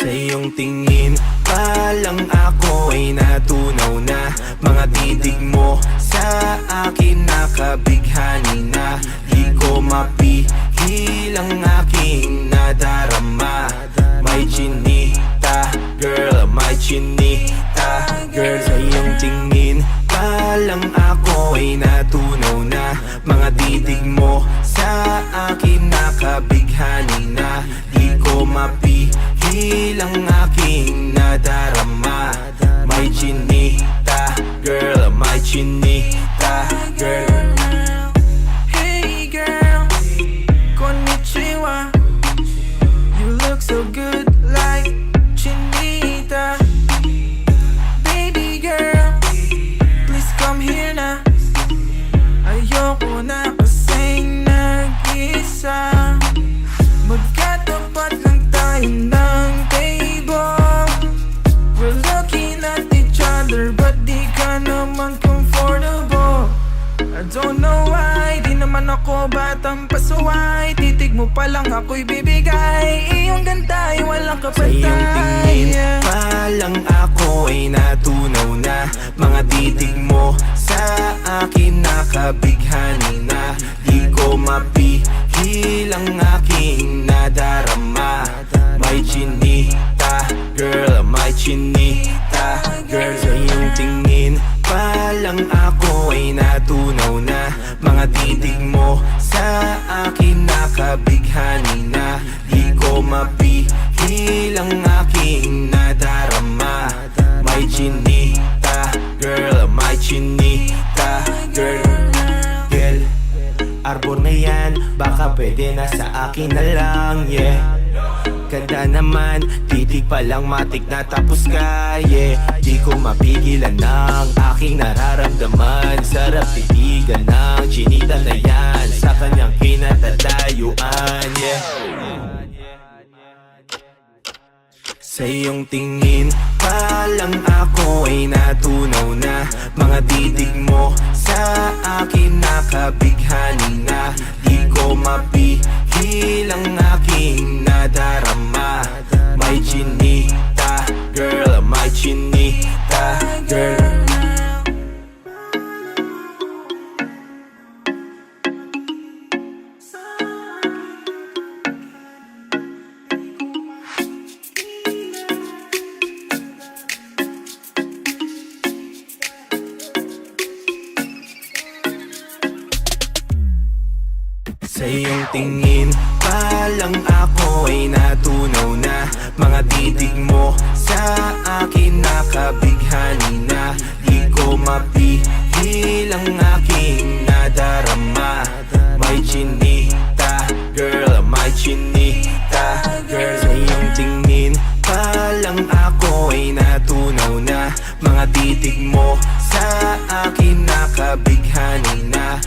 Sa iyong tingin pa lang ako ay natunaw na. Mga titig mo sa akin nakabighani na. Di ko mapihil ang aking nadarama girl, may I don't know why Di naman ako batang pasuway. Titig mo pa lang ako'y bibigay. Iyong ganda ay walang Sa iyong kapatay tingin pa lang ako ay natunaw na. Mga titig mo sa akin nakabighani na. Di ko mapihil ang aking nadarama. May chinita, girl, may chinita Girl, sa iyong tingin pa lang ako akin nakabighani na Di ko mapihil ang aking nadarama. May chinita, girl, may chinita, girl. Girl, arbor na yan, baka pwede na sa akin na lang, yeah. Ganda naman, titig pa lang matik na tapos ka, yeah. Di ko mapigilan ng aking nararamdaman Sarap Sa iyong tingin. Pa lang ako ay natunaw na. Mga titig mo sa akin nakabighani na. Di ko mapihil Sa iyong tingin. Pa lang ako ay natunaw na. Mga titig mo sa akin nakabighani na. Di ko mapihil ang aking nadarama. May chinita, girl, may chinita Girl, sa iyong tingin pa lang ako ay natunaw na. Mga titig mo sa akin nakabighani na